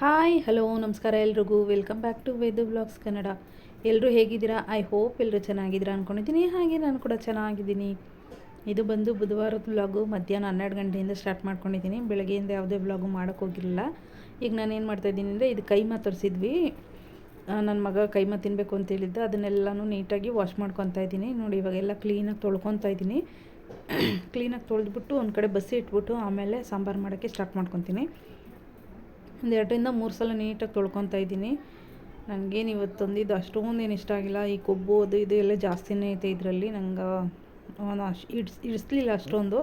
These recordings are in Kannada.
ಹಾಯ್ ಹಲೋ ನಮಸ್ಕಾರ ಎಲ್ರಿಗೂ. Welcome back to Vedu blogs Kannada ಎಲ್ಲರೂ ಹೇಗಿದ್ದೀರಾ? ಐ ಹೋಪ್ ಎಲ್ಲರೂ ಚೆನ್ನಾಗಿದ್ದೀರಾ ಅಂದ್ಕೊಂಡಿದ್ದೀನಿ ಹಾಗೆ ನಾನು ಕೂಡ ಚೆನ್ನಾಗಿದ್ದೀನಿ. ಇದು ಬಂದು ಬುಧವಾರದ ಬ್ಲಾಗು ಮಧ್ಯಾಹ್ನ ಹನ್ನೆರಡು ಗಂಟೆಯಿಂದ ಸ್ಟಾರ್ಟ್ ಮಾಡ್ಕೊಂಡಿದ್ದೀನಿ. ಬೆಳಗ್ಗೆಯಿಂದ ಯಾವುದೇ ವ್ಲಾಗು ಮಾಡೋಕ್ಕೋಗಿರಲಿಲ್ಲ ಈಗ ನಾನು ಏನು ಮಾಡ್ತಾಯಿದ್ದೀನಿ ಅಂದರೆ, ಇದು ಕೈಮಾ ತರಿಸಿದ್ವಿ. ನನ್ನ ಮಗ ಕೈಮ ತಿನ್ನಬೇಕು ಅಂತ ಹೇಳಿದ್ದೆ. ಅದನ್ನೆಲ್ಲನೂ ನೀಟಾಗಿ ವಾಶ್ ಮಾಡ್ಕೊತಾ ಇದ್ದೀನಿ. ನೋಡಿ, ಇವಾಗೆಲ್ಲ ಕ್ಲೀನಾಗಿ ತೊಳ್ಕೊತಾ ಇದ್ದೀನಿ. ಕ್ಲೀನಾಗಿ ತೊಳೆದ್ಬಿಟ್ಟು ಒಂದು ಕಡೆ ಬಸ್ಸಿ ಇಟ್ಬಿಟ್ಟು ಆಮೇಲೆ ಸಾಂಬಾರು ಮಾಡೋಕ್ಕೆ ಸ್ಟಾರ್ಟ್ ಮಾಡ್ಕೊತೀನಿ. ಒಂದು ಎರಡರಿಂದ ಮೂರು ಸಲ ನೀಟಾಗಿ ತೊಳ್ಕೊತಾ ಇದ್ದೀನಿ. ನನಗೇನು ಇವತ್ತು ತಂದಿದ್ದು ಅಷ್ಟೊಂದು ಏನು ಇಷ್ಟ ಆಗಿಲ್ಲ. ಈ ಕೊಬ್ಬು, ಅದು ಇದು ಎಲ್ಲ ಜಾಸ್ತಿನೇ ಐತೆ ಇದರಲ್ಲಿ. ನಂಗೆ ಅವನು ಅಷ್ಟು ಇಡ್ಸ್ ಇಡಿಸ್ಲಿಲ್ಲ ಅಷ್ಟೊಂದು.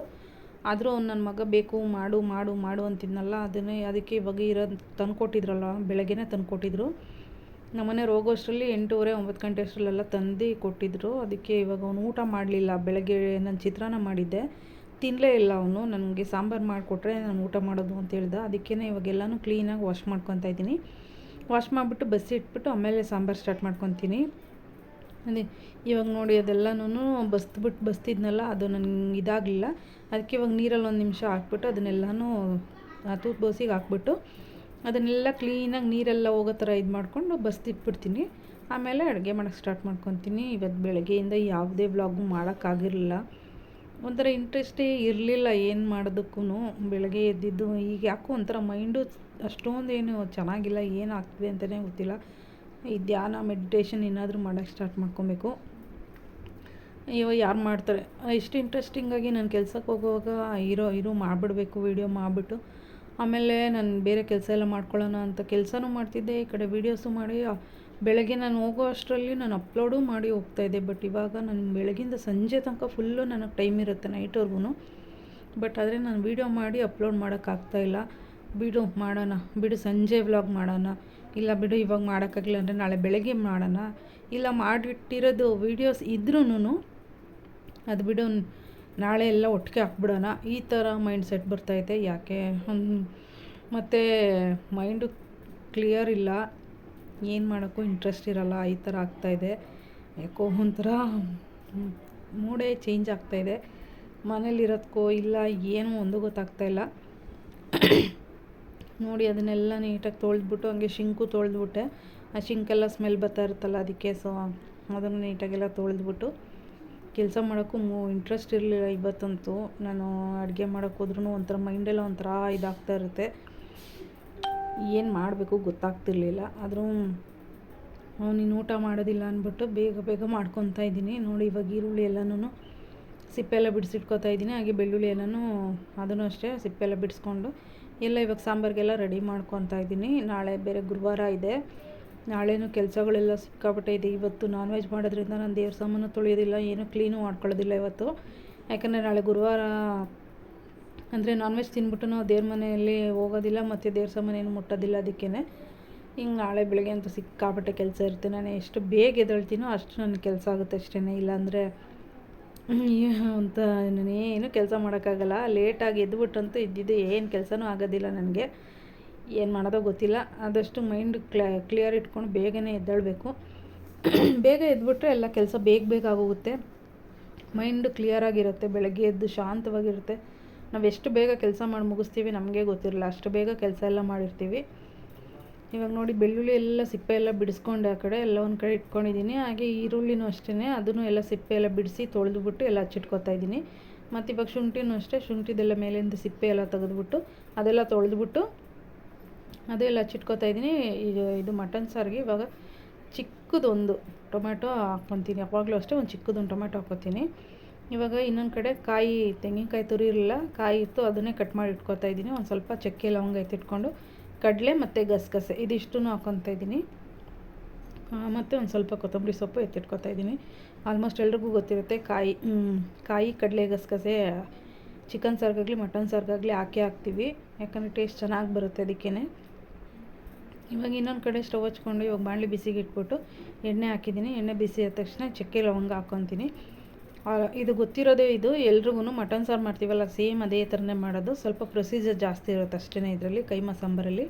ಆದರೂ ಅವ್ನು ನನ್ನ ಮಗ ಬೇಕು, ಮಾಡು ಮಾಡು ಮಾಡು ಅಂತಿದ್ನಲ್ಲ, ಅದನ್ನೇ ಅದಕ್ಕೆ ಇವಾಗ ಇರೋದು ತಂದುಕೊಟ್ಟಿದ್ರಲ್ಲ, ಬೆಳಗ್ಗೆನೇ ತಂದುಕೊಟ್ಟಿದ್ರು. ನಮ್ಮನೆಯವ್ರು ಹೋಗೋಷ್ಟರಲ್ಲಿ ಎಂಟೂವರೆ, ಒಂಬತ್ತು ಗಂಟೆ ಅಷ್ಟರಲ್ಲೆಲ್ಲ ತಂದು ಕೊಟ್ಟಿದ್ದರು ಅದಕ್ಕೆ ಇವಾಗ ಅವನು ಊಟ ಮಾಡಲಿಲ್ಲ. ಬೆಳಗ್ಗೆ ನಾನು ಚಿತ್ರಾನ್ನ ಮಾಡಿದ್ದೆ. ತಿನ್ನಲೇ ಇಲ್ಲ ಅವನು. ನನಗೆ ಸಾಂಬಾರು ಮಾಡಿಕೊಟ್ರೆ ನಾನು ಊಟ ಮಾಡೋದು ಅಂತ ಹೇಳ್ದೆ. ಅದಕ್ಕೇ ಇವಾಗೆಲ್ಲನೂ ಕ್ಲೀನಾಗಿ ವಾಶ್ ಮಾಡ್ಕೊತಾ ಇದ್ದೀನಿ. ವಾಶ್ ಮಾಡಿಬಿಟ್ಟು ಬಸ್ಸಿ ಇಟ್ಬಿಟ್ಟು ಆಮೇಲೆ ಸಾಂಬಾರು ಸ್ಟಾರ್ಟ್ ಮಾಡ್ಕೊತೀನಿ. ಅದೇ ಇವಾಗ ನೋಡಿ ಅದೆಲ್ಲನೂ ಬಸ್ತ್ಬಿಟ್ಟು ಬಸ್ತಿದ್ನಲ್ಲ, ಅದು ನನಗೆ ಇದಾಗಲಿಲ್ಲ. ಅದಕ್ಕೆ ಇವಾಗ ನೀರಲ್ಲಿ ಒಂದು ನಿಮಿಷ ಹಾಕ್ಬಿಟ್ಟು ಅದನ್ನೆಲ್ಲನೂ ತೂತ್ ಬೋಸಿಗೆ ಹಾಕ್ಬಿಟ್ಟು ಅದನ್ನೆಲ್ಲ ಕ್ಲೀನಾಗಿ ನೀರೆಲ್ಲ ಹೋಗೋ ಥರ ಇದು ಮಾಡಿಕೊಂಡು ಬಸ್ತಿಟ್ಬಿಡ್ತೀನಿ ಆಮೇಲೆ ಅಡುಗೆ ಮಾಡೋಕ್ಕೆ ಸ್ಟಾರ್ಟ್ ಮಾಡ್ಕೊತೀನಿ ಇವತ್ತು ಬೆಳಗ್ಗೆಯಿಂದ. ಯಾವುದೇ ವ್ಲಾಗು ಮಾಡೋಕ್ಕಾಗಿರಲಿಲ್ಲ ಒಂಥರ ಇಂಟ್ರೆಸ್ಟೇ ಇರಲಿಲ್ಲ ಏನು ಮಾಡೋದಕ್ಕೂ ಬೆಳಗ್ಗೆ ಎದ್ದಿದ್ದು ಈಗ ಯಾಕೋ ಒಂಥರ ಮೈಂಡು ಏನು ಚೆನ್ನಾಗಿಲ್ಲ, ಏನು ಆಗ್ತಿದೆ ಅಂತಲೇ ಗೊತ್ತಿಲ್ಲ. ಈ ಧ್ಯಾನ ಮೆಡಿಟೇಷನ್ ಏನಾದರೂ ಮಾಡೋಕ್ಕೆ ಸ್ಟಾರ್ಟ್ ಮಾಡ್ಕೊಬೇಕು. ಇವಾಗ ಯಾರು ಮಾಡ್ತಾರೆ? ಎಷ್ಟು ಇಂಟ್ರೆಸ್ಟಿಂಗಾಗಿ ನಾನು ಕೆಲ್ಸಕ್ಕೆ ಹೋಗುವಾಗ ಇರೋ ಇರೋ ಮಾಡಿಬಿಡ್ಬೇಕು ವೀಡಿಯೋ ಮಾಡಿಬಿಟ್ಟು. ಆಮೇಲೆ ನಾನು ಬೇರೆ ಕೆಲಸ ಎಲ್ಲ ಮಾಡ್ಕೊಳ್ಳೋಣ ಅಂತ ಕೆಲಸನೂ ಮಾಡ್ತಿದ್ದೆ, ಈ ಕಡೆ ವೀಡಿಯೋಸು ಮಾಡಿ. ಬೆಳಗ್ಗೆ ನಾನು ಹೋಗೋ ಅಷ್ಟರಲ್ಲಿ ನಾನು ಅಪ್ಲೋಡು ಮಾಡಿ ಹೋಗ್ತಾಯಿದ್ದೆ ಬಟ್ ಇವಾಗ ನಾನು ಬೆಳಗಿಂದ ಸಂಜೆ ತನಕ ಫುಲ್ಲು ನನಗೆ ಟೈಮ್ ಇರುತ್ತೆ ನೈಟ್ವರೆಗೂ ಬಟ್ ಆದರೆ ನಾನು ವೀಡಿಯೋ ಮಾಡಿ ಅಪ್ಲೋಡ್ ಮಾಡೋಕ್ಕಾಗ್ತಾಯಿಲ್ಲ ಬಿಡು ಮಾಡೋಣ, ಬಿಡು ಸಂಜೆ ವ್ಲಾಗ್ ಮಾಡೋಣ. ಇಲ್ಲ ಬಿಡು ಇವಾಗ ಮಾಡೋಕ್ಕಾಗಿಲ್ಲ ಅಂದರೆ ನಾಳೆ ಬೆಳಗ್ಗೆ ಮಾಡೋಣ. ಇಲ್ಲ ಮಾಡಿಟ್ಟಿರೋದು ವೀಡಿಯೋಸ್ ಇದ್ರೂ ಅದು ಬಿಡು ನಾಳೆ ಎಲ್ಲ ಒಟ್ಟಿಗೆ ಹಾಕ್ಬಿಡೋಣ. ಈ ಥರ ಮೈಂಡ್ ಸೆಟ್ ಬರ್ತೈತೆ ಯಾಕೆ? ಮತ್ತು ಮೈಂಡು ಕ್ಲಿಯರ್ ಇಲ್ಲ. ಏನು ಮಾಡೋಕ್ಕೂ ಇಂಟ್ರೆಸ್ಟ್ ಇರಲ್ಲ, ಈ ಥರ ಆಗ್ತಾಯಿದೆ ಯಾಕೋ ಒಂಥರ ಮೂಡೇ ಚೇಂಜ್ ಆಗ್ತಾಯಿದೆ ಮನೇಲಿರೋದಕ್ಕೋ ಇಲ್ಲ, ಏನು ಒಂದು ಗೊತ್ತಾಗ್ತಾಯಿಲ್ಲ ನೋಡಿ, ಅದನ್ನೆಲ್ಲ ನೀಟಾಗಿ ತೊಳೆದ್ಬಿಟ್ಟು, ಹಂಗೆ ಶಿಂಕು ತೊಳೆದ್ಬಿಟ್ಟೆ. ಆ ಶಿಂಕೆಲ್ಲ ಸ್ಮೆಲ್ ಬರ್ತಾ ಇರುತ್ತಲ್ಲ ಅದಕ್ಕೆ ಸೊ ಅದನ್ನು ನೀಟಾಗೆಲ್ಲ ತೊಳೆದ್ಬಿಟ್ಟು, ಕೆಲಸ ಮಾಡೋಕ್ಕೂ ಮೂ ಇಂಟ್ರೆಸ್ಟ್ ಇರಲಿಲ್ಲ ಇವತ್ತಂತೂ. ನಾನು ಅಡುಗೆ ಮಾಡೋಕ್ಕೋದ್ರೂ ಒಂಥರ ಮೈಂಡೆಲ್ಲ ಒಂಥರ ಇದಾಗ್ತಾ ಇರುತ್ತೆ. ಏನು ಮಾಡಬೇಕು ಗೊತ್ತಾಗ್ತಿರ್ಲಿಲ್ಲ. ಆದರೂ ನೀನು ಊಟ ಮಾಡೋದಿಲ್ಲ ಅಂದ್ಬಿಟ್ಟು ಬೇಗ ಬೇಗ ಮಾಡ್ಕೊತಾ ಇದ್ದೀನಿ. ನೋಡಿ ಇವಾಗ ಈರುಳ್ಳಿ ಎಲ್ಲನೂ ಸಿಪ್ಪೆಲ್ಲ ಬಿಡಿಸಿಟ್ಕೊತಾ ಇದ್ದೀನಿ. ಹಾಗೆ ಬೆಳ್ಳುಳ್ಳಿ ಎಲ್ಲನೂ ಅದನ್ನು ಅಷ್ಟೇ ಸಿಪ್ಪೆಲ್ಲ ಬಿಡಿಸ್ಕೊಂಡು ಎಲ್ಲ ಇವಾಗ ಸಾಂಬಾರಿಗೆಲ್ಲ ರೆಡಿ ಮಾಡ್ಕೊತಾ ಇದ್ದೀನಿ. ನಾಳೆ ಬೇರೆ ಗುರುವಾರ ಇದೆ. ನಾಳೆನೂ ಕೆಲಸಗಳೆಲ್ಲ ಸಿಕ್ಕಾಪಟ್ಟೆ ಇದೆ ಇವತ್ತು ನಾನ್ ವೆಜ್ ಮಾಡೋದ್ರಿಂದ ನಾನು ದೇವ್ರ ಸಾಮಾನು ತೊಳೆಯೋದಿಲ್ಲ, ಏನೂ ಕ್ಲೀನು ಮಾಡ್ಕೊಳ್ಳೋದಿಲ್ಲ ಇವತ್ತು. ಯಾಕಂದರೆ ನಾಳೆ ಗುರುವಾರ ಅಂದರೆ ನಾನ್ ವೆಜ್ ತಿಂದ್ಬಿಟ್ಟು ನಾವು ದೇವ್ರ ಮನೆಯಲ್ಲಿ ಹೋಗೋದಿಲ್ಲ ಮತ್ತು ದೇವ್ರ ಸಾಮಾನು ಏನು ಮುಟ್ಟೋದಿಲ್ಲ ಅದಕ್ಕೇ ಹಿಂಗೆ ನಾಳೆ ಬೆಳಗ್ಗೆ ಅಂತೂ ಸಿಕ್ಕಾಪಟ್ಟೆ ಕೆಲಸ ಇರುತ್ತೆ. ನಾನು ಎಷ್ಟು ಬೇಗ ಎದ್ದೇಳ್ತೀನೋ ಅಷ್ಟು ನನ್ನ ಕೆಲಸ ಆಗುತ್ತೆ ಅಷ್ಟೇ ಇಲ್ಲಾಂದರೆ ಅಂತ ನಾನೇನು ಕೆಲಸ ಮಾಡೋಕ್ಕಾಗಲ್ಲ. ಲೇಟಾಗಿ ಎದ್ಬಿಟ್ಟಂತೂ ಇದ್ದಿದ್ದು ಏನು ಕೆಲಸನೂ ಆಗೋದಿಲ್ಲ ನನಗೆ. ಏನು ಮಾಡೋದೋ ಗೊತ್ತಿಲ್ಲ. ಆದಷ್ಟು ಮೈಂಡ್ ಕ್ಲಿಯರ್ ಇಟ್ಕೊಂಡು ಬೇಗನೆ ಎದ್ದೇಳಬೇಕು. ಬೇಗ ಎದ್ಬಿಟ್ರೆ ಎಲ್ಲ ಕೆಲಸ ಬೇಗ ಬೇಗ ಆಗೋಗುತ್ತೆ. ಮೈಂಡ್ ಕ್ಲಿಯರಾಗಿರುತ್ತೆ ಬೆಳಗ್ಗೆ ಎದ್ದು ಶಾಂತವಾಗಿರುತ್ತೆ. ನಾವು ಎಷ್ಟು ಬೇಗ ಕೆಲಸ ಮಾಡಿ ಮುಗಿಸ್ತೀವಿ ನಮಗೆ ಗೊತ್ತಿರಲ್ಲ. ಅಷ್ಟು ಬೇಗ ಕೆಲಸ ಎಲ್ಲ ಮಾಡಿರ್ತೀವಿ. ಇವಾಗ ನೋಡಿ ಬೆಳ್ಳುಳ್ಳಿ ಎಲ್ಲ ಸಿಪ್ಪೆ ಎಲ್ಲ ಬಿಡಿಸ್ಕೊಂಡೆ ಆ ಕಡೆ. ಎಲ್ಲ ಒಂದು ಕಡೆ ಇಟ್ಕೊಂಡಿದ್ದೀನಿ ಹಾಗೆ ಈರುಳ್ಳಿನೂ ಅಷ್ಟೇ ಅದನ್ನು ಎಲ್ಲ ಸಿಪ್ಪೆ ಎಲ್ಲ ಬಿಡಿಸಿ ತೊಳೆದುಬಿಟ್ಟು ಎಲ್ಲ ಹಚ್ಚಿಟ್ಕೊತಾ ಇದ್ದೀನಿ ಮತ್ತು ಇವಾಗ ಶುಂಠಿನೂ ಅಷ್ಟೇ. ಶುಂಠಿದೆಲ್ಲ ಮೇಲಿಂದ ಸಿಪ್ಪೆ ಎಲ್ಲ ತೆಗೆದುಬಿಟ್ಟು ಅದೆಲ್ಲ ತೊಳೆದ್ಬಿಟ್ಟು ಅದೆಲ್ಲ ಹಚ್ಚಿಟ್ಕೊತಾ ಇದ್ದೀನಿ ಇದು ಇದು ಮಟನ್ ಸಾರಿಗೆ. ಇವಾಗ ಚಿಕ್ಕದೊಂದು ಟೊಮೆಟೊ ಹಾಕ್ಕೊತೀನಿ. ಯಾವಾಗಲೂ ಅಷ್ಟೇ ಒಂದು ಚಿಕ್ಕದೊಂದು ಟೊಮೆಟೊ ಹಾಕ್ಕೊತೀನಿ. ಇವಾಗ ಇನ್ನೊಂದು ಕಡೆ ಕಾಯಿ, ತೆಂಗಿನಕಾಯಿ ತುರಿ ಇರಲಿಲ್ಲ ಕಾಯಿ ಇತ್ತು, ಅದನ್ನೇ ಕಟ್ ಮಾಡಿ ಇಟ್ಕೊತಾ ಇದ್ದೀನಿ. ಒಂದು ಸ್ವಲ್ಪ ಚಕ್ಕೆ ಲವಂಗ ಎತ್ತಿಟ್ಕೊಂಡು ಕಡಲೆ ಮತ್ತು ಗಸಗಸೆ ಇದಿಷ್ಟು ಹಾಕ್ಕೊತಾ ಇದ್ದೀನಿ. ಮತ್ತು ಒಂದು ಸ್ವಲ್ಪ ಕೊತ್ತಂಬರಿ ಸೊಪ್ಪು ಎತ್ತಿಟ್ಕೊತಾ ಇದ್ದೀನಿ. ಆಲ್ಮೋಸ್ಟ್ ಎಲ್ರಿಗೂ ಗೊತ್ತಿರುತ್ತೆ, ಕಾಯಿ ಕಾಯಿ, ಕಡಲೆ, ಗಸಗಸೆ, ಚಿಕನ್ ಸಾರ್ಗಾಗಲಿ, ಮಟನ್ ಸಾರ್ಗಾಗಲಿ ಹಾಕಿ ಹಾಕ್ತೀವಿ. ಯಾಕಂದರೆ ಟೇಸ್ಟ್ ಚೆನ್ನಾಗಿ ಬರುತ್ತೆ ಅದಕ್ಕೇ ಇವಾಗ ಇನ್ನೊಂದು ಕಡೆ ಸ್ಟವ್ ಹಚ್ಕೊಂಡು ಇವಾಗ ಬಾಣಲಿ ಬಿಸಿಗೆ ಇಟ್ಬಿಟ್ಟು ಎಣ್ಣೆ ಹಾಕಿದ್ದೀನಿ. ಎಣ್ಣೆ ಬಿಸಿ ಆದ ತಕ್ಷಣ ಚಕ್ಕೆ ಲವಂಗ ಹಾಕ್ಕೊತೀನಿ ಇದು ಗೊತ್ತಿರೋದೇ ಇದು ಎಲ್ರಿಗೂ ಮಟನ್ ಸಾರು ಮಾಡ್ತೀವಲ್ಲ, ಸೇಮ್ ಅದೇ ಥರನೇ ಮಾಡೋದು. ಸ್ವಲ್ಪ ಪ್ರೊಸೀಜರ್ ಜಾಸ್ತಿ ಇರುತ್ತೆ ಅಷ್ಟೇ ಇದರಲ್ಲಿ ಕೈಮ ಸಾಂಬಾರಲ್ಲಿ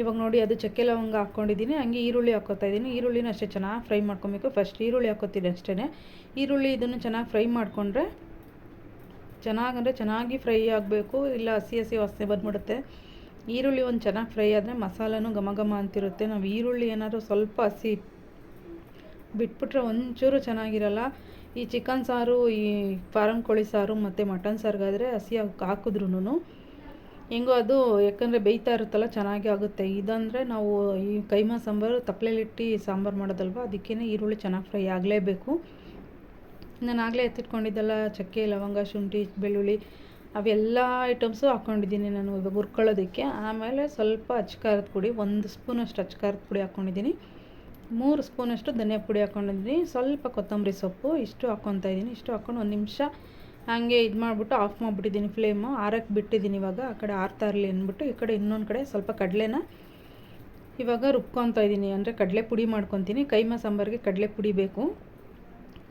ಇವಾಗ ನೋಡಿ, ಅದು ಚಕ್ಕೆ ಲವಂಗ ಹಾಕ್ಕೊಂಡಿದ್ದೀನಿ. ಹಂಗೆ ಈರುಳ್ಳಿ ಹಾಕೋತಾ ಇದ್ದೀನಿ. ಈರುಳ್ಳಿನ ಅಷ್ಟೇ ಚೆನ್ನಾಗಿ ಫ್ರೈ ಮಾಡ್ಕೊಬೇಕು. ಫಸ್ಟ್ ಈರುಳ್ಳಿ ಹಾಕೋತೀನಿ ಅಷ್ಟೇ ಈರುಳ್ಳಿ ಇದನ್ನು ಚೆನ್ನಾಗಿ ಫ್ರೈ ಮಾಡಿಕೊಂಡ್ರೆ ಚೆನ್ನಾಗಂದರೆ ಚೆನ್ನಾಗಿ ಫ್ರೈ ಆಗಬೇಕು. ಇಲ್ಲ ಹಸಿ ಹಸಿ ವಾಸನೆ ಬಂದ್ಬಿಡುತ್ತೆ. ಈರುಳ್ಳಿ ಒಂದು ಚೆನ್ನಾಗಿ ಫ್ರೈ ಆದರೆ ಮಸಾಲನೂ ಘಮ ಘಮ ಅಂತಿರುತ್ತೆ. ನಾವು ಈರುಳ್ಳಿ ಏನಾದರೂ ಸ್ವಲ್ಪ ಹಸಿ ಬಿಟ್ಬಿಟ್ರೆ ಒಂಚೂರು ಚೆನ್ನಾಗಿರಲ್ಲ. ಈ ಚಿಕನ್ ಸಾರು, ಈ ಫಾರಂ ಕೋಳಿ ಸಾರು ಮತ್ತು ಮಟನ್ ಸಾರಿಗಾದರೆ ಹಸಿ ಹಾಕಿದ್ರೂ ಹೆಂಗೋ ಅದು ಯಾಕಂದರೆ ಬೇಯ್ತಾ ಇರುತ್ತಲ್ಲ, ಚೆನ್ನಾಗಿ ಆಗುತ್ತೆ. ಇದಂದರೆ ನಾವು ಈ ಕೈಮಾ ಸಾಂಬಾರು ತಪ್ಪಲೆಲಿಟ್ಟು ಸಾಂಬಾರು ಮಾಡೋದಲ್ವ? ಅದಕ್ಕೇ ಈರುಳ್ಳಿ ಚೆನ್ನಾಗಿ ಫ್ರೈ ಆಗಲೇಬೇಕು. ನಾನು ಆಗಲೇ ಎತ್ತಿಟ್ಕೊಂಡಿದ್ದೆಲ್ಲ ಚಕ್ಕೆ, ಲವಂಗ, ಶುಂಠಿ, ಬೆಳ್ಳುಳ್ಳಿ, ಅವೆಲ್ಲ ಐಟಮ್ಸು ಹಾಕ್ಕೊಂಡಿದ್ದೀನಿ ನಾನು ಇವಾಗ ಹುರ್ಕೊಳ್ಳೋದಕ್ಕೆ. ಆಮೇಲೆ ಸ್ವಲ್ಪ ಅಚ್ಚ ಖಾರದ ಪುಡಿ, ಒಂದು ಸ್ಪೂನಷ್ಟು ಅಚ್ಚ ಖಾರದ ಪುಡಿ ಹಾಕ್ಕೊಂಡಿದ್ದೀನಿ ಮೂರು ಸ್ಪೂನಷ್ಟು ಧನಿಯಾ ಪುಡಿ ಹಾಕ್ಕೊಂಡಿದ್ದೀನಿ ಸ್ವಲ್ಪ ಕೊತ್ತಂಬರಿ ಸೊಪ್ಪು, ಇಷ್ಟು ಹಾಕ್ಕೊತಾ ಇದ್ದೀನಿ. ಇಷ್ಟು ಹಾಕ್ಕೊಂಡು ಒಂದು ನಿಮಿಷ ಹಾಗೆ ಇದು ಮಾಡಿಬಿಟ್ಟು ಆಫ್ ಮಾಡಿಬಿಟ್ಟಿದ್ದೀನಿ ಫ್ಲೇಮು ಆರಕ್ಕೆ ಬಿಟ್ಟಿದ್ದೀನಿ ಇವಾಗ. ಆ ಕಡೆ ಆರ್ತಾ ಇರಲಿ ಅಂದ್ಬಿಟ್ಟು ಈ ಕಡೆ ಇನ್ನೊಂದು ಕಡೆ ಸ್ವಲ್ಪ ಕಡಲೆನ ಇವಾಗ ರುಬ್ಕೊತಾ ಇದ್ದೀನಿ. ಅಂದರೆ ಕಡಲೆ ಪುಡಿ ಮಾಡ್ಕೊತೀನಿ. ಕೈಮಾ ಸಾಂಬಾರಿಗೆ ಕಡಲೆ ಪುಡಿ ಬೇಕು.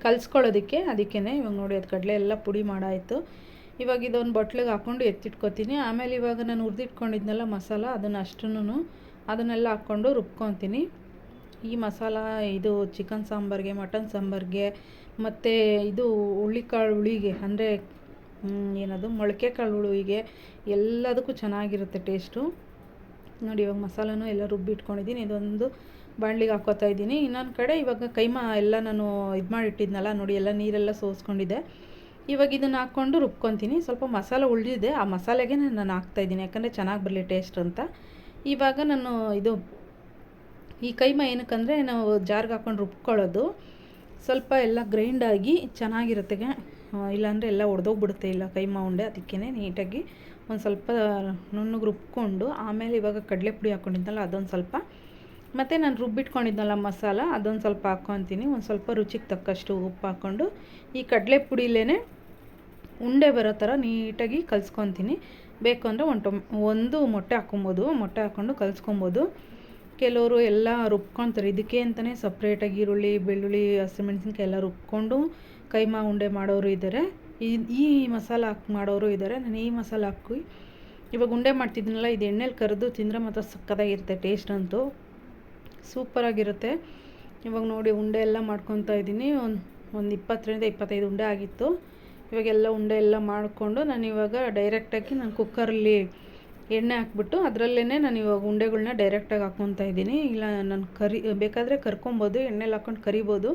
ಕಲ್ಸ್ಕೊಳ್ಳೋದಕ್ಕೆ ಅದಕ್ಕೇ ಇವಾಗ ನೋಡಿ ಅದು ಕಡಲೆ ಎಲ್ಲ ಪುಡಿ ಮಾಡಾಯಿತು. ಇವಾಗ ಇದೊಂದು ಬಟ್ಲಿಗೆ ಹಾಕ್ಕೊಂಡು ಎತ್ತಿಟ್ಕೊತೀನಿ. ಆಮೇಲೆ ಇವಾಗ ನಾನು ಹುರಿದಿಟ್ಕೊಂಡಿದ್ನಲ್ಲ ಮಸಾಲ, ಅದನ್ನು ಅಷ್ಟನ್ನು ಅದನ್ನೆಲ್ಲ ಹಾಕ್ಕೊಂಡು ರುಬ್ಕೊತೀನಿ. ಈ ಮಸಾಲ, ಇದು ಚಿಕನ್ ಸಾಂಬಾರಿಗೆ ಮಟನ್ ಸಾಂಬಾರಿಗೆ, ಮತ್ತು ಇದು ಹುಳ್ಳಿಕಾಳು ಹುಳಿಗೆ, ಅಂದರೆ ಏನದು ಮೊಳಕೆ ಕಾಳು ಹುಳಿಗೆ, ಎಲ್ಲದಕ್ಕೂ ಚೆನ್ನಾಗಿರುತ್ತೆ ಟೇಸ್ಟು ನೋಡಿ, ಇವಾಗ ಮಸಾಲನೂ ಎಲ್ಲ ರುಬ್ಬಿಟ್ಕೊಂಡಿದ್ದೀನಿ ಇದೊಂದು ಬಾಣಲಿಗೆ ಹಾಕೋತಾ ಇದ್ದೀನಿ. ಇನ್ನೊಂದು ಕಡೆ ಇವಾಗ ಕೈಮಾ ಎಲ್ಲ ನಾನು ಇದು ಮಾಡಿಟ್ಟಿದ್ನಲ್ಲ, ನೋಡಿ, ಎಲ್ಲ ನೀರೆಲ್ಲ ಸೋಸ್ಕೊಂಡಿದ್ದೆ. ಇವಾಗ ಇದನ್ನು ಹಾಕ್ಕೊಂಡು ರುಬ್ಕೊತೀನಿ. ಸ್ವಲ್ಪ ಮಸಾಲ ಉಳಿದಿದೆ. ಆ ಮಸಾಲೆಗೆ ನಾನು ಹಾಕ್ತಾಯಿದ್ದೀನಿ ಯಾಕಂದರೆ ಚೆನ್ನಾಗಿ ಬರಲಿ ಟೇಸ್ಟ್ ಅಂತ. ಇವಾಗ ನಾನು ಇದು ಈ ಕೈಮ ಏನಕ್ಕಂದರೆ ನಾವು ಜಾರ್ಗೆ ಹಾಕ್ಕೊಂಡು ರುಬ್ಕೊಳ್ಳೋದು. ಸ್ವಲ್ಪ ಎಲ್ಲ ಗ್ರೈಂಡಾಗಿ ಚೆನ್ನಾಗಿರುತ್ತೆ ಇಲ್ಲಾಂದರೆ ಎಲ್ಲ ಒಡೆದೋಗ್ಬಿಡುತ್ತೆ ಇಲ್ಲ ಕೈಮ ಉಂಡೆ ಅದಕ್ಕೇ ನೀಟಾಗಿ. ಒಂದು ಸ್ವಲ್ಪ ನುಣ್ಣಗೆ ರುಬ್ಕೊಂಡು ಆಮೇಲೆ ಇವಾಗ ಕಡಲೆ ಪುಡಿ ಹಾಕ್ಕೊಂಡಿದ್ದಲ್ಲ ಅದೊಂದು ಸ್ವಲ್ಪ. ಮತ್ತು ನಾನು ರುಬ್ಬಿಟ್ಕೊಂಡಿದ್ನಲ್ಲ ಮಸಾಲ ಅದೊಂದು ಸ್ವಲ್ಪ ಹಾಕ್ಕೊತೀನಿ ಒಂದು ಸ್ವಲ್ಪ ರುಚಿಗೆ ತಕ್ಕಷ್ಟು ಉಪ್ಪು ಹಾಕ್ಕೊಂಡು ಈ ಕಡಲೆ ಪುಡಿಲೇ ಉಂಡೆ ಬರೋ ಥರ ನೀಟಾಗಿ ಕಲ್ಸ್ಕೊತೀನಿ. ಬೇಕು ಅಂದರೆ ಒಂದು ಟೊಮ್ ಒಂದು ಮೊಟ್ಟೆ ಹಾಕ್ಕೊಬೋದು ಮೊಟ್ಟೆ ಹಾಕ್ಕೊಂಡು ಕಲಿಸ್ಕೊಬೋದು. ಕೆಲವರು ಎಲ್ಲ ರುಬ್ಕೊತಾರೆ. ಇದಕ್ಕೆ ಅಂತಲೇ ಸಪ್ರೇಟಾಗಿ ಈರುಳ್ಳಿ, ಬೆಳ್ಳುಳ್ಳಿ ಹಸಿಮೆಣ್ಸಿನ್ಕಾಯಿ ಎಲ್ಲ ರುಬ್ಕೊಂಡು ಕೈಮಾ ಉಂಡೆ ಮಾಡೋರು ಇದ್ದಾರೆ ಈ ಈ ಮಸಾಲ ಹಾಕಿ ಮಾಡೋರು ಇದ್ದಾರೆ ನಾನು ಈ ಮಸಾಲ ಹಾಕಿ ಇವಾಗ ಉಂಡೆ ಮಾಡ್ತಿದ್ದೀನಲ್ಲ ಇದು ಎಣ್ಣೆಲಿ ಕರೆದು ತಿಂದರೆ ಮಾತ್ರ ಸಕ್ಕತ್ತಾಗಿರುತ್ತೆ ಟೇಸ್ಟ್ ಅಂತೂ. ಸೂಪರಾಗಿರುತ್ತೆ ಇವಾಗ ನೋಡಿ ಉಂಡೆ ಎಲ್ಲ ಮಾಡ್ಕೊತಾ ಇದ್ದೀನಿ. ಒಂದು ಒಂದು ಇಪ್ಪತ್ತರಿಂದ ಇಪ್ಪತ್ತೈದು ಉಂಡೆ ಆಗಿತ್ತು. ಇವಾಗೆಲ್ಲ ಉಂಡೆ ಎಲ್ಲ ಮಾಡಿಕೊಂಡು ನಾನು ಇವಾಗ ಡೈರೆಕ್ಟಾಗಿ ನಾನು ಕುಕ್ಕರಲ್ಲಿ ಎಣ್ಣೆ ಹಾಕ್ಬಿಟ್ಟು ಅದರಲ್ಲೇ ನಾನು ಇವಾಗ ಉಂಡೆಗಳನ್ನ ಡೈರೆಕ್ಟಾಗಿ ಹಾಕ್ಕೊತಾ ಇದ್ದೀನಿ. ಇಲ್ಲ, ನಾನು ಕರಿ, ಬೇಕಾದರೆ ಕರ್ಕೊಬೋದು, ಎಣ್ಣೆಲಿ ಹಾಕ್ಕೊಂಡು ಕರಿಬೋದು.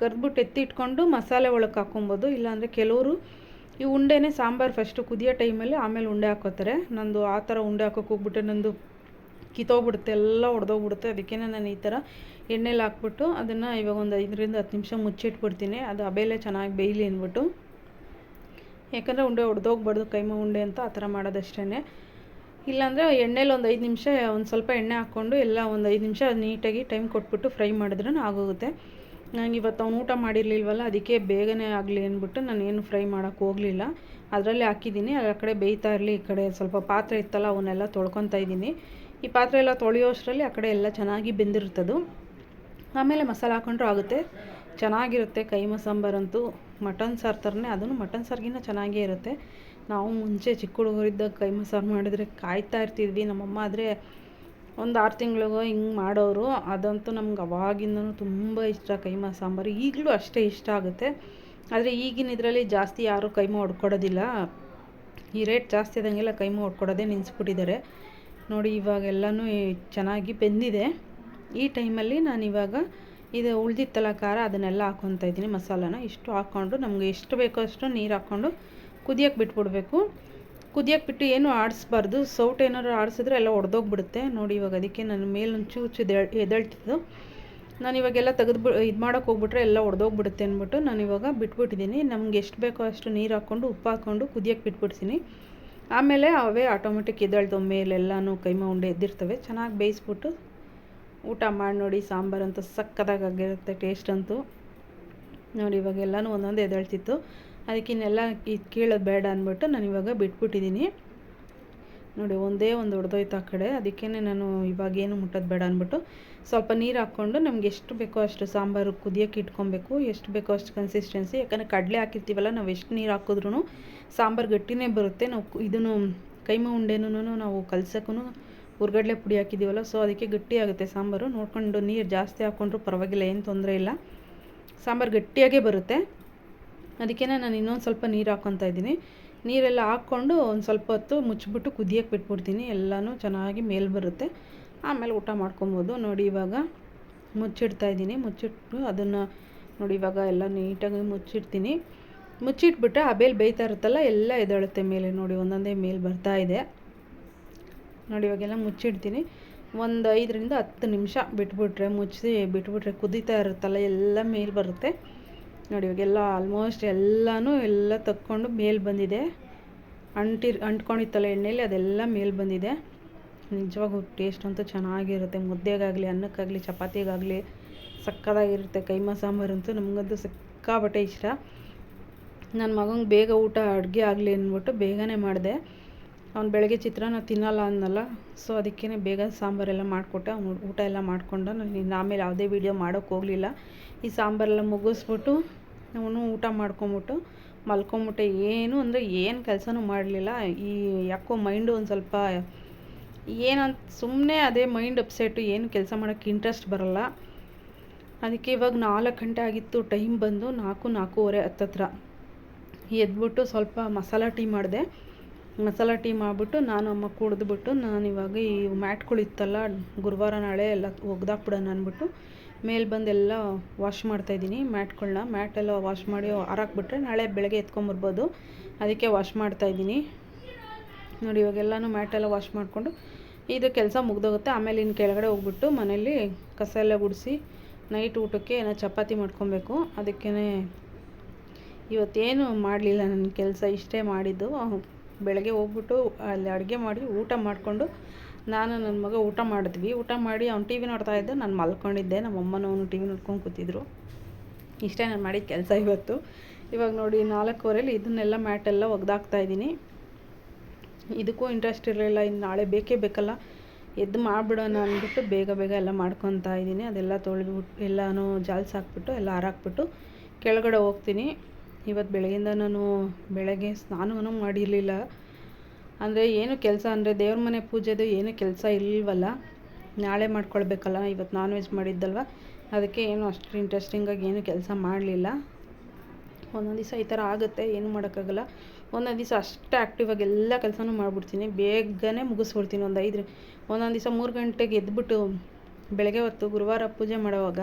ಕರ್ದ್ಬಿಟ್ಟು ಎತ್ತಿ ಇಟ್ಕೊಂಡು ಮಸಾಲೆ ಒಳಗೆ ಹಾಕ್ಕೊಬೋದು ಇಲ್ಲಾಂದರೆ ಕೆಲವರು ಈ ಉಂಡೆನೇ ಸಾಂಬಾರು ಫಸ್ಟು ಕುದಿಯೋ ಟೈಮಲ್ಲಿ ಆಮೇಲೆ ಉಂಡೆ ಹಾಕೋತಾರೆ. ನಂದು ಆ ಥರ ಉಂಡೆ ಹಾಕೋಕೆ ಹೋಗ್ಬಿಟ್ಟು ನಂದು ಕಿತ್ತೋಗ್ಬಿಡುತ್ತೆ, ಎಲ್ಲ ಒಡೆದೋಗ್ಬಿಡುತ್ತೆ. ಅದಕ್ಕೆ ನಾನು ಈ ಥರ ಎಣ್ಣೆಲಿ ಹಾಕ್ಬಿಟ್ಟು ಅದನ್ನು ಇವಾಗ ಒಂದು ಐದರಿಂದ ಹತ್ತು ನಿಮಿಷ ಮುಚ್ಚಿಟ್ಬಿಡ್ತೀನಿ. ಅದು ಅಬೇಲೆ ಚೆನ್ನಾಗಿ ಬೇಯಲಿ ಅಂದ್ಬಿಟ್ಟು. ಯಾಕಂದರೆ ಉಂಡೆ ಒಡೆದೋಗ್ಬಾರ್ದು ಕೈಮ ಉಂಡೆ ಅಂತ ಆ ಥರ ಮಾಡೋದಷ್ಟೇ ಇಲ್ಲಾಂದರೆ ಎಣ್ಣೆಲಿ ಒಂದು ಐದು ನಿಮಿಷ ಒಂದು ಸ್ವಲ್ಪ ಎಣ್ಣೆ ಹಾಕ್ಕೊಂಡು ಎಲ್ಲ ಒಂದು ಐದು ನಿಮಿಷ ನೀಟಾಗಿ ಟೈಮ್ ಕೊಟ್ಬಿಟ್ಟು ಫ್ರೈ ಮಾಡಿದ್ರೂ ಆಗೋಗುತ್ತೆ. ನಂಗೆ ಇವತ್ತು ಅವ್ನು ಊಟ ಮಾಡಿರಲಿಲ್ವಲ್ಲ, ಅದಕ್ಕೆ ಬೇಗನೆ ಆಗಲಿ ಅಂದ್ಬಿಟ್ಟು ನಾನು ಏನು ಫ್ರೈ ಮಾಡೋಕ್ಕೆ ಹೋಗಲಿಲ್ಲ. ಅದರಲ್ಲಿ ಹಾಕಿದ್ದೀನಿ. ಆ ಕಡೆ ಬೇಯ್ತಾ ಇರಲಿ, ಈ ಕಡೆ ಸ್ವಲ್ಪ ಪಾತ್ರೆ ಇತ್ತಲ್ಲ ಅವನ್ನೆಲ್ಲ ತೊಳ್ಕೊತಾ ಇದ್ದೀನಿ. ಈ ಪಾತ್ರೆ ಎಲ್ಲ ತೊಳೆಯೋಷ್ಟರಲ್ಲಿ ಆ ಕಡೆ ಎಲ್ಲ ಚೆನ್ನಾಗಿ ಬೆಂದಿರ್ತದು ಆಮೇಲೆ ಮಸಾಲೆ ಹಾಕೊಂಡ್ರೂ ಆಗುತ್ತೆ. ಚೆನ್ನಾಗಿರುತ್ತೆ ಕೈಮ ಸಾಂಬಾರಂತೂ ಮಟನ್ ಸಾರು ಥರನೇ, ಅದನ್ನು ಮಟನ್ ಸಾರಿಗಿನ್ನ ಚೆನ್ನಾಗೇ ಇರುತ್ತೆ. ನಾವು ಮುಂಚೆ ಚಿಕ್ಕ ಹುಡುಗರಿದ್ದಾಗ ಕೈ ಮಸಾಜ್ ಮಾಡಿದ್ರೆ ಕಾಯ್ತಾ ಇರ್ತಿದ್ವಿ. ನಮ್ಮಮ್ಮ ಆದರೆ ಒಂದು ಆರು ತಿಂಗಳಿಗೋ ಹಿಂಗೆ ಮಾಡೋರು. ಅದಂತೂ ನಮ್ಗೆ ಅವಾಗಿಂದನೂ ತುಂಬ ಇಷ್ಟ ಕೈಮ ಸಾಂಬಾರು ಈಗಲೂ ಅಷ್ಟೇ ಇಷ್ಟ ಆಗುತ್ತೆ. ಆದರೆ ಈಗಿನ ಇದರಲ್ಲಿ ಜಾಸ್ತಿ ಯಾರೂ ಕೈಮ ಹೊಡ್ಕೊಡೋದಿಲ್ಲ ಈ ರೇಟ್ ಜಾಸ್ತಿ ಇದ್ದಂಗೆಲ್ಲ ಕೈಮ ಹೊಡ್ಕೊಡೋದೇ ನಿಲ್ಲಿಸ್ಬಿಟ್ಟಿದ್ದಾರೆ ನೋಡಿ, ಇವಾಗೆಲ್ಲನೂ ಚೆನ್ನಾಗಿ ಬೆಂದಿದೆ. ಈ ಟೈಮಲ್ಲಿ ನಾನು ಇವಾಗ ಇದು ಉಳ್ದಿತ್ತಲ್ಲ ಖಾರ ಅದನ್ನೆಲ್ಲ ಹಾಕ್ಕೊತಾ ಇದ್ದೀನಿ. ಮಸಾಲಾನ ಇಷ್ಟು ಹಾಕ್ಕೊಂಡು ನಮಗೆ ಎಷ್ಟು ಬೇಕೋ ಅಷ್ಟು ನೀರು ಹಾಕ್ಕೊಂಡು ಕುದಿಯೋಕ್ಕೆ ಬಿಟ್ಬಿಡ್ಬೇಕು. ಕುದಿಯೋಕೆ ಬಿಟ್ಟು ಏನು ಆಡಿಸ್ಬಾರ್ದು. ಸೌಟ್ ಏನಾದ್ರು ಆಡಿಸಿದ್ರೆ ಎಲ್ಲ ಒಡೆದೋಗ್ಬಿಡುತ್ತೆ. ನೋಡಿ ಇವಾಗ ಅದಕ್ಕೆ ನಾನು ಮೇಲೊಂದು ಚೂಚು ಎದಳ್ತಿದ್ದು. ನಾನು ಇವಾಗೆಲ್ಲ ತೆಗೆದು ಇದು ಮಾಡೋಕೆ ಹೋಗ್ಬಿಟ್ರೆ ಎಲ್ಲ ಒಡೆದೋಗ್ಬಿಡುತ್ತೆ ಅಂದ್ಬಿಟ್ಟು ನಾನು ಇವಾಗ ಬಿಟ್ಬಿಟ್ಟಿದ್ದೀನಿ. ನಮ್ಗೆ ಎಷ್ಟು ಬೇಕೋ ಅಷ್ಟು ನೀರು ಹಾಕ್ಕೊಂಡು, ಉಪ್ಪು ಹಾಕ್ಕೊಂಡು ಕುದಿಯೋಕೆ ಬಿಟ್ಬಿಡ್ತೀನಿ. ಆಮೇಲೆ ಅವೇ ಆಟೋಮೆಟಿಕ್ ಎದ್ದೇಳ್ತವೆ ಮೇಲೆಲ್ಲನೂ ಕೈಮ ಉಂಡೆ ಎದ್ದಿರ್ತವೆ. ಚೆನ್ನಾಗಿ ಬೇಯಿಸ್ಬಿಟ್ಟು ಊಟ ಮಾಡಿ ನೋಡಿ ಸಾಂಬಾರು ಅಂತೂ ಸಕ್ಕದಾಗಿರುತ್ತೆ ಟೇಸ್ಟ್ ಅಂತೂ. ನೋಡಿ ಇವಾಗ ಎಲ್ಲನೂ ಒಂದೊಂದು ಎದ್ದೇಳ್ತಿತ್ತು ಅದಕ್ಕೆ ಇನ್ನೆಲ್ಲ ಇದು ಕೀಳೋದು ಬೇಡ ಅಂದ್ಬಿಟ್ಟು ನಾನು ಇವಾಗ ಬಿಟ್ಬಿಟ್ಟಿದ್ದೀನಿ ನೋಡಿ, ಒಂದೇ ಒಂದು ಹೊಡೆದೋಯ್ತು ಆ ಕಡೆ. ಅದಕ್ಕೇ ನಾನು ಇವಾಗ ಏನು ಮುಟ್ಟೋದು ಬೇಡ ಅಂದ್ಬಿಟ್ಟು ಸ್ವಲ್ಪ ನೀರು ಹಾಕ್ಕೊಂಡು ನಮ್ಗೆ ಎಷ್ಟು ಬೇಕೋ ಅಷ್ಟು ಸಾಂಬಾರು ಕುದಿಯೋಕ್ಕೆ ಇಟ್ಕೊಬೇಕು. ಎಷ್ಟು ಬೇಕೋ ಅಷ್ಟು ಕನ್ಸಿಸ್ಟೆನ್ಸಿ ಯಾಕಂದರೆ ಕಡಲೆ ಹಾಕಿರ್ತೀವಲ್ಲ, ನಾವು ಎಷ್ಟು ನೀರು ಹಾಕಿದ್ರೂ ಸಾಂಬಾರು ಗಟ್ಟಿನೇ ಬರುತ್ತೆ. ನಾವು ಇದನ್ನು ಕೈಮ ಉಂಡೆನೂ ನಾವು ಕಲ್ಸೋಕ್ಕೂ ಹುರ್ಗಡ್ಲೆ ಪುಡಿ ಹಾಕಿದ್ದೀವಲ್ಲ ಸೊ ಅದಕ್ಕೆ ಗಟ್ಟಿ ಆಗುತ್ತೆ ಸಾಂಬಾರು. ನೋಡ್ಕೊಂಡು ನೀರು ಜಾಸ್ತಿ ಹಾಕ್ಕೊಂಡ್ರೂ ಪರವಾಗಿಲ್ಲ, ಏನು ತೊಂದರೆ ಇಲ್ಲ. ಸಾಂಬಾರು ಗಟ್ಟಿಯಾಗೇ ಬರುತ್ತೆ. ಅದಕ್ಕೆ ನಾನು ಇನ್ನೊಂದು ಸ್ವಲ್ಪ ನೀರು ಹಾಕ್ಕೊತಾ ಇದ್ದೀನಿ. ನೀರೆಲ್ಲ ಹಾಕ್ಕೊಂಡು ಒಂದು ಸ್ವಲ್ಪ ಹೊತ್ತು ಮುಚ್ಚಿಬಿಟ್ಟು ಕುದಿಯೋಕ್ಕೆ ಬಿಟ್ಬಿಡ್ತೀನಿ. ಎಲ್ಲನೂ ಚೆನ್ನಾಗಿ ಮೇಲೆ ಬರುತ್ತೆ. ಆಮೇಲೆ ಊಟ ಮಾಡ್ಕೊಬೋದು. ನೋಡಿ, ಇವಾಗ ಮುಚ್ಚಿಡ್ತಾ ಇದ್ದೀನಿ. ಮುಚ್ಚಿಟ್ಟು ಅದನ್ನು ನೋಡಿ, ಇವಾಗ ಎಲ್ಲ ನೀಟಾಗಿ ಮುಚ್ಚಿಡ್ತೀನಿ. ಮುಚ್ಚಿಟ್ಬಿಟ್ರೆ ಆ ಬೇಯ್ತಾ ಇರುತ್ತಲ್ಲ, ಎಲ್ಲ ಎದಳುತ್ತೆ ಮೇಲೆ. ನೋಡಿ, ಒಂದೊಂದೇ ಮೇಲೆ ಬರ್ತಾ ಇದೆ. ನೋಡಿ, ಇವಾಗೆಲ್ಲ ಮುಚ್ಚಿಡ್ತೀನಿ. ಒಂದು ಐದರಿಂದ ಹತ್ತು ನಿಮಿಷ ಬಿಟ್ಬಿಟ್ರೆ ಮುಚ್ಚಿ ಬಿಟ್ಬಿಟ್ರೆ ಕುದೀತಾ ಇರುತ್ತಲ್ಲ, ಎಲ್ಲ ಮೇಲೆ ಬರುತ್ತೆ. ನೋಡಿ, ಇವಾಗೆಲ್ಲ ಆಲ್ಮೋಸ್ಟ್ ಎಲ್ಲನೂ ಎಲ್ಲ ತಕ್ಕೊಂಡು ಮೇಲೆ ಬಂದಿದೆ. ಅಂಟಿ, ಅಂಟ್ಕೊಂಡಿತ್ತಲ್ಲ ಎಣ್ಣೆಯಲ್ಲಿ ಅದೆಲ್ಲ ಮೇಲೆ ಬಂದಿದೆ. ನಿಜವಾಗೂ ಟೇಸ್ಟ್ ಅಂತೂ ಚೆನ್ನಾಗಿರುತ್ತೆ. ಮುದ್ದೆಗಾಗಲಿ, ಅನ್ನಕ್ಕಾಗಲಿ, ಚಪಾತಿಗಾಗಲಿ ಸಕ್ಕತ್ತಾಗಿರುತ್ತೆ ಕೈಮಾ ಸಾಂಬಾರಂತೂ ನಮಗಂತೂ ಸಿಕ್ಕಾಪಟ್ಟೆ ಇಷ್ಟ. ನನ್ನ ಮಗಂಗೆ ಬೇಗ ಊಟ, ಅಡುಗೆ ಆಗಲಿ ಅಂದ್ಬಿಟ್ಟು ಬೇಗನೆ ಮಾಡಿದೆ. ಅವ್ನು ಬೆಳಗ್ಗೆ ಚಿತ್ರಾನ್ನ ತಿನ್ನಲ್ಲ ಅನ್ನಲ್ಲ. ಸೊ ಅದಕ್ಕೇ ಬೇಗ ಸಾಂಬಾರೆಲ್ಲ ಮಾಡಿಕೊಟ್ಟೆ. ಅವ್ನು ಊಟ ಎಲ್ಲ ಮಾಡಿಕೊಂಡ. ನಾನು ಆಮೇಲೆ ಯಾವುದೇ ವೀಡಿಯೋ ಮಾಡೋಕ್ಕೆ ಹೋಗಲಿಲ್ಲ. ಈ ಸಾಂಬಾರೆಲ್ಲ ಮುಗಿಸ್ಬಿಟ್ಟು ಅವನು ಊಟ ಮಾಡ್ಕೊಂಬಿಟ್ಟು ಮಲ್ಕೊಂಬಿಟ್ಟೆ. ಏನು ಅಂದರೆ ಏನು ಕೆಲಸನೂ ಮಾಡಲಿಲ್ಲ. ಈ ಯಾಕೋ ಮೈಂಡು ಒಂದು ಸ್ವಲ್ಪ ಏನಂತ ಸುಮ್ಮನೆ ಅದೇ ಮೈಂಡ್ ಅಪ್ಸೆಟ್ಟು ಏನು ಕೆಲಸ ಮಾಡೋಕ್ಕೆ ಇಂಟ್ರೆಸ್ಟ್ ಬರಲ್ಲ. ಅದಕ್ಕೆ ಇವಾಗ ನಾಲ್ಕು ಗಂಟೆ ಆಗಿತ್ತು. ಟೈಮ್ ಬಂದು ನಾಲ್ಕು, ನಾಲ್ಕೂವರೆ ಹತ್ತತ್ರ. ಎದ್ಬಿಟ್ಟು ಸ್ವಲ್ಪ ಮಸಾಲ ಟೀ ಮಾಡಿದೆ. ಮಸಾಲ ಟೀ ಮಾಡಿಬಿಟ್ಟು ನಾನು ಅಮ್ಮ ಕುಡಿದ್ಬಿಟ್ಟು ನಾನು ಇವಾಗ ಈ ಮ್ಯಾಟ್ಗಳಿತ್ತಲ್ಲ ಗುರುವಾರ ನಾಳೆ ಎಲ್ಲ ಒಗ್ದಾಕ್ಬಿಡೋಣ ಅಂದ್ಬಿಟ್ಟು ಮೇಲೆ ಬಂದೆಲ್ಲ ವಾಶ್ ಮಾಡ್ತಾಯಿದ್ದೀನಿ ಮ್ಯಾಟ್ಗಳನ್ನ ಮ್ಯಾಟೆಲ್ಲ ವಾಶ್ ಮಾಡಿ ಹಾರಾಕ್ಬಿಟ್ರೆ ನಾಳೆ ಬೆಳಗ್ಗೆ ಎತ್ಕೊಂಬರ್ಬೋದು. ಅದಕ್ಕೆ ವಾಶ್ ಮಾಡ್ತಾಯಿದ್ದೀನಿ ನೋಡಿ, ಇವಾಗೆಲ್ಲನೂ ಮ್ಯಾಟೆಲ್ಲ ವಾಶ್ ಮಾಡಿಕೊಂಡು ಇದು ಕೆಲಸ ಮುಗ್ದೋಗುತ್ತೆ. ಆಮೇಲೆ ಇನ್ನು ಕೆಳಗಡೆ ಹೋಗ್ಬಿಟ್ಟು ಮನೇಲಿ ಕಸ ಎಲ್ಲ ಗುಡಿಸಿ ನೈಟ್ ಊಟಕ್ಕೆ ಏನೋ ಚಪಾತಿ ಮಾಡ್ಕೊಬೇಕು. ಅದಕ್ಕೇ ಇವತ್ತೇನು ಮಾಡಲಿಲ್ಲ ನನ್ನ ಕೆಲಸ ಇಷ್ಟೇ ಮಾಡಿದ್ದು. ಬೆಳಗ್ಗೆ ಹೋಗ್ಬಿಟ್ಟು ಅಲ್ಲಿ ಅಡುಗೆ ಮಾಡಿ ಊಟ ಮಾಡಿಕೊಂಡು ನಾನು ನನ್ನ ಮಗ ಊಟ ಮಾಡಿದ್ವಿ. ಊಟ ಮಾಡಿ ಅವ್ನು ಟಿ ವಿ ನೋಡ್ತಾ ಇದ್ದೆ. ನಾನು ಮಲ್ಕೊಂಡಿದ್ದೆ. ನಮ್ಮ ಅಮ್ಮನವನು ಟಿ ವಿ ನೋಡ್ಕೊಂಡು ಕೂತಿದ್ರು. ಇಷ್ಟೇ ನಾನು ಮಾಡಿದ ಕೆಲಸ ಇವತ್ತು. ಇವಾಗ ನೋಡಿ ನಾಲ್ಕೂವರೆಲಿ ಇದನ್ನೆಲ್ಲ ಮ್ಯಾಟೆಲ್ಲ ಒಗ್ದಾಕ್ತಾ ಇದ್ದೀನಿ. ಇದಕ್ಕೂ ಇಂಟ್ರೆಸ್ಟ್ ಇರಲಿಲ್ಲ. ಇನ್ನು ನಾಳೆ ಬೇಕೇ ಬೇಕಲ್ಲ. ಎದ್ದು ಮಾಡಿಬಿಡೋಣ ಅಂದ್ಬಿಟ್ಟು ಬೇಗ ಬೇಗ ಎಲ್ಲ ಮಾಡ್ಕೊತಾ ಇದ್ದೀನಿ. ಅದೆಲ್ಲ ತೊಳೆದ್ಬಿಟ್ಟು ಎಲ್ಲನೂ ಜಾಲ್ಸಾಕ್ಬಿಟ್ಟು ಎಲ್ಲ ಹಾರಾಕ್ಬಿಟ್ಟು ಕೆಳಗಡೆ ಹೋಗ್ತೀನಿ. ಇವತ್ತು ಬೆಳಗಿಂದ ನಾನು ಬೆಳಗ್ಗೆ ಸ್ನಾನವನ್ನು ಮಾಡಿರಲಿಲ್ಲ. ಅಂದರೆ ಏನು ಕೆಲಸ ಅಂದರೆ ದೇವ್ರ ಮನೆ ಪೂಜೆದು ಏನು ಕೆಲಸ ಇಲ್ವಲ್ಲ, ನಾಳೆ ಮಾಡ್ಕೊಳ್ಬೇಕಲ್ಲ, ಇವತ್ತು ನಾನ್ ವೆಜ್ ಮಾಡಿದ್ದಲ್ವ? ಅದಕ್ಕೆ ಏನು ಅಷ್ಟು ಇಂಟ್ರೆಸ್ಟಿಂಗಾಗಿ ಏನು ಕೆಲಸ ಮಾಡಲಿಲ್ಲ. ಒಂದೊಂದು ದಿವಸ ಈ ಥರ ಆಗುತ್ತೆ, ಏನು ಮಾಡೋಕ್ಕಾಗಲ್ಲ. ಒಂದೊಂದು ದಿವಸ ಅಷ್ಟೇ ಆ್ಯಕ್ಟಿವಾಗಿ ಎಲ್ಲ ಕೆಲಸನೂ ಮಾಡಿಬಿಡ್ತೀನಿ. ಬೇಗನೆ ಮುಗಿಸ್ಬಿಡ್ತೀನಿ ಒಂದು ಐದು ಒಂದೊಂದು ದಿವಸ ಮೂರು ಗಂಟೆಗೆ ಎದ್ಬಿಟ್ಟು ಬೆಳಗ್ಗೆ ಹೊತ್ತು ಗುರುವಾರ ಪೂಜೆ ಮಾಡುವಾಗ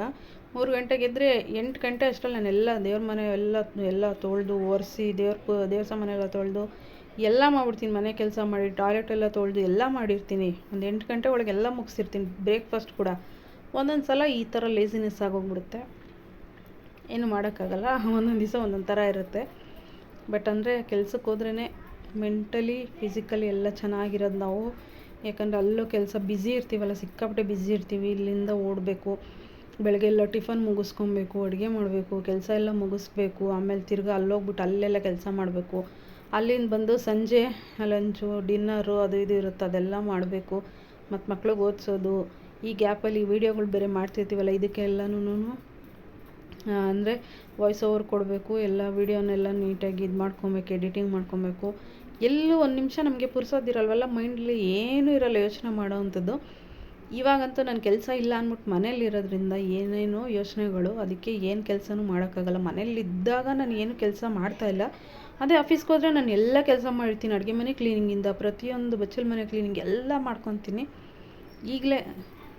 ಮೂರು ಗಂಟೆಗೆ ಎದ್ದರೆ ಎಂಟು ಗಂಟೆ ಅಷ್ಟರಲ್ಲಿ ಎಲ್ಲ ದೇವ್ರ ಮನೆ ಎಲ್ಲ ಎಲ್ಲ ತೊಳೆದು ಒರೆಸಿ ದೇವ್ರ ಪು, ದೇವ್ರ ಸಾಮಾನೆಲ್ಲ ತೊಳೆದು ಎಲ್ಲ ಮಾಡಿಬಿಡ್ತೀನಿ. ಮನೆ ಕೆಲಸ ಮಾಡಿ, ಟಾಯ್ಲೆಟ್ ಎಲ್ಲ ತೊಳೆದು ಎಲ್ಲ ಮಾಡಿರ್ತೀನಿ. ಒಂದು ಎಂಟು ಗಂಟೆ ಒಳಗೆ ಎಲ್ಲ ಮುಗಿಸಿರ್ತೀನಿ, ಬ್ರೇಕ್ಫಾಸ್ಟ್ ಕೂಡ. ಒಂದೊಂದು ಸಲ ಈ ಥರ ಲೇಸಿನೆಸ್ ಆಗೋಗ್ಬಿಡುತ್ತೆ. ಏನು ಮಾಡೋಕ್ಕಾಗಲ್ಲ, ಒಂದೊಂದು ದಿವಸ ಒಂದೊಂದು ಥರ ಇರುತ್ತೆ. ಬಟ್ ಅಂದರೆ ಕೆಲ್ಸಕ್ಕೆ ಹೋದ್ರೇ ಮೆಂಟಲಿ ಫಿಸಿಕಲಿ ಎಲ್ಲ ಚೆನ್ನಾಗಿರೋದು ನಾವು. ಯಾಕಂದರೆ ಅಲ್ಲೂ ಕೆಲಸ ಬ್ಯುಸಿ ಇರ್ತೀವಲ್ಲ, ಸಿಕ್ಕಾಪಟ್ಟೆ ಬ್ಯುಸಿ ಇರ್ತೀವಿ, ಇಲ್ಲಿಂದ ಓಡಬೇಕು. ಬೆಳಗ್ಗೆ ಎಲ್ಲ ಟಿಫನ್ ಮುಗಿಸ್ಕೊಬೇಕು, ಅಡುಗೆ ಮಾಡಬೇಕು, ಕೆಲಸ ಎಲ್ಲ ಮುಗಿಸ್ಬೇಕು, ಆಮೇಲೆ ತಿರ್ಗಿ ಅಲ್ಲೋಗ್ಬಿಟ್ಟು ಅಲ್ಲೆಲ್ಲ ಕೆಲಸ ಮಾಡಬೇಕು. ಅಲ್ಲಿಂದ ಬಂದು ಸಂಜೆ ಲಂಚು, ಡಿನ್ನರು ಅದು ಇದು ಇರುತ್ತೆ, ಅದೆಲ್ಲ ಮಾಡಬೇಕು. ಮತ್ತು ಮಕ್ಳಿಗೆ ಓದಿಸೋದು. ಈ ಗ್ಯಾಪಲ್ಲಿ ವೀಡಿಯೋಗಳು ಬೇರೆ ಮಾಡ್ತಿರ್ತೀವಲ್ಲ ಇದಕ್ಕೆಲ್ಲನೂ ಅಂದರೆ ವಾಯ್ಸ್ ಓವರ್ ಕೊಡಬೇಕು, ಎಲ್ಲ ವೀಡಿಯೋನೆಲ್ಲ ನೀಟಾಗಿ ಇದು ಮಾಡ್ಕೊಬೇಕು, ಎಡಿಟಿಂಗ್ ಮಾಡ್ಕೊಬೇಕು. ಎಲ್ಲೂ ಒಂದು ನಿಮಿಷ ನಮಗೆ ಪುರ್ಸೋದಿರಲ್ವಲ್ಲ ಮೈಂಡಲ್ಲಿ ಏನೂ ಇರಲ್ಲ ಯೋಚನೆ ಮಾಡೋ ಅಂಥದ್ದು. ಇವಾಗಂತೂ ನನ್ನ ಕೆಲಸ ಇಲ್ಲ ಅಂದ್ಬಿಟ್ಟು ಮನೇಲಿರೋದ್ರಿಂದ ಏನೇನೋ ಯೋಚನೆಗಳು, ಅದಕ್ಕೆ ಏನು ಕೆಲಸನೂ ಮಾಡೋಕ್ಕಾಗಲ್ಲ. ಮನೇಲಿ ಇದ್ದಾಗ ನಾನು ಏನು ಕೆಲಸ ಮಾಡ್ತಾ ಇಲ್ಲ. ಅದೇ ಆಫೀಸ್ಗೆ ಹೋದರೆ ನಾನು ಎಲ್ಲ ಕೆಲಸ ಮಾಡಿರ್ತೀನಿ ಅಡುಗೆ ಮನೆ ಕ್ಲೀನಿಂಗಿಂದ ಪ್ರತಿಯೊಂದು ಬಚ್ಚಲ ಮನೆ ಕ್ಲೀನಿಂಗ್ ಎಲ್ಲ ಮಾಡ್ಕೊತೀನಿ. ಈಗಲೇ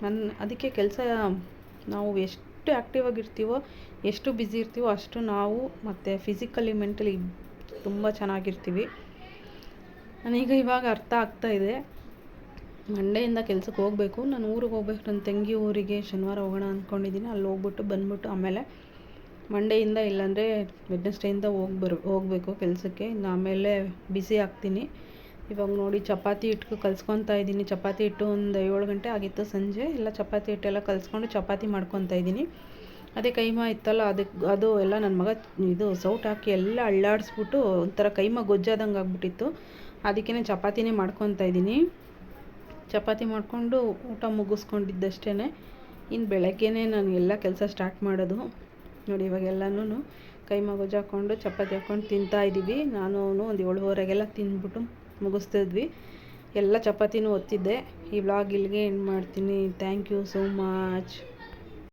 ನನ್ನ ಅದಕ್ಕೆ ಕೆಲಸ ನಾವು ಎಷ್ಟು ಆ್ಯಕ್ಟಿವ್ ಆಗಿರ್ತೀವೋ, ಎಷ್ಟು ಬ್ಯುಸಿ ಇರ್ತೀವೋ ಅಷ್ಟು ನಾವು ಮತ್ತು ಫಿಸಿಕಲಿ ಮೆಂಟಲಿ ತುಂಬ ಚೆನ್ನಾಗಿರ್ತೀವಿ. ನನಗೆ ಇವಾಗ ಅರ್ಥ ಆಗ್ತಾ ಇದೆ. ಮಂಡೆಯಿಂದ ಕೆಲ್ಸಕ್ಕೆ ಹೋಗಬೇಕು. ನಾನು ಊರಿಗೆ ಹೋಗ್ಬೇಕು. ನನ್ನ ತಂಗಿ ಊರಿಗೆ ಶನಿವಾರ ಹೋಗೋಣ ಅಂದ್ಕೊಂಡಿದ್ದೀನಿ ಅಲ್ಲಿ ಹೋಗ್ಬಿಟ್ಟು ಬಂದ್ಬಿಟ್ಟು ಆಮೇಲೆ ಮಂಡೆಯಿಂದ ಇಲ್ಲಾಂದರೆ ವೆಡ್ನೆಸ್ಡೇಯಿಂದ ಹೋಗಿ ಬರ್, ಹೋಗಬೇಕು ಕೆಲಸಕ್ಕೆ. ಇನ್ನು ಆಮೇಲೆ ಬಿಸಿ ಆಗ್ತೀನಿ. ಇವಾಗ ನೋಡಿ ಚಪಾತಿ ಹಿಟ್ಟು ಕಲ್ಸ್ಕೊತಾ ಇದ್ದೀನಿ. ಚಪಾತಿ ಹಿಟ್ಟು ಒಂದು ಏಳು ಗಂಟೆ ಆಗಿತ್ತು ಸಂಜೆ. ಎಲ್ಲ ಚಪಾತಿ ಹಿಟ್ಟೆಲ್ಲ ಕಲಿಸ್ಕೊಂಡು ಚಪಾತಿ ಮಾಡ್ಕೊತಾ ಇದ್ದೀನಿ. ಅದೇ ಕೈಮಾ ಇತ್ತಲ್ಲ ಅದಕ್ಕೆ ಅದು ಎಲ್ಲ ನನ್ನ ಮಗ ಇದು ಸೌಟ್ ಹಾಕಿ ಎಲ್ಲ ಅಳ್ಳಾಡಿಸ್ಬಿಟ್ಟು ಒಂಥರ ಕೈಮಾ ಗೊಜ್ಜಾದಂಗೆ ಆಗ್ಬಿಟ್ಟಿತ್ತು. ಅದಕ್ಕೇ ಚಪಾತಿನೇ ಮಾಡ್ಕೊತಾ ಇದ್ದೀನಿ. ಚಪಾತಿ ಮಾಡಿಕೊಂಡು ಊಟ ಮುಗಿಸ್ಕೊಂಡಿದ್ದಷ್ಟೇ ಇನ್ನು ಬೆಳಗ್ಗೆನೇ ನಾನು ಎಲ್ಲ ಕೆಲಸ ಸ್ಟಾರ್ಟ್ ಮಾಡೋದು. ನೋಡಿ ಇವಾಗೆಲ್ಲನೂ ಕೈ ಮಗುಜು ಹಾಕ್ಕೊಂಡು ಚಪಾತಿ ಹಾಕ್ಕೊಂಡು ತಿಂತಾ ಇದ್ದೀವಿ ನಾನು ಒಂದು ಏಳುವರೆಗೆಲ್ಲ ತಿಂದ್ಬಿಟ್ಟು ಮುಗಿಸ್ತಿದ್ವಿ ಎಲ್ಲ ಚಪಾತಿನೂ ಒತ್ತಿದ್ದೆ. ಈ ವ್ಲಾಗ್ ಇಲ್ಲಿಗೆ ಎಂಡ್ ಮಾಡ್ತೀನಿ. Thank you so much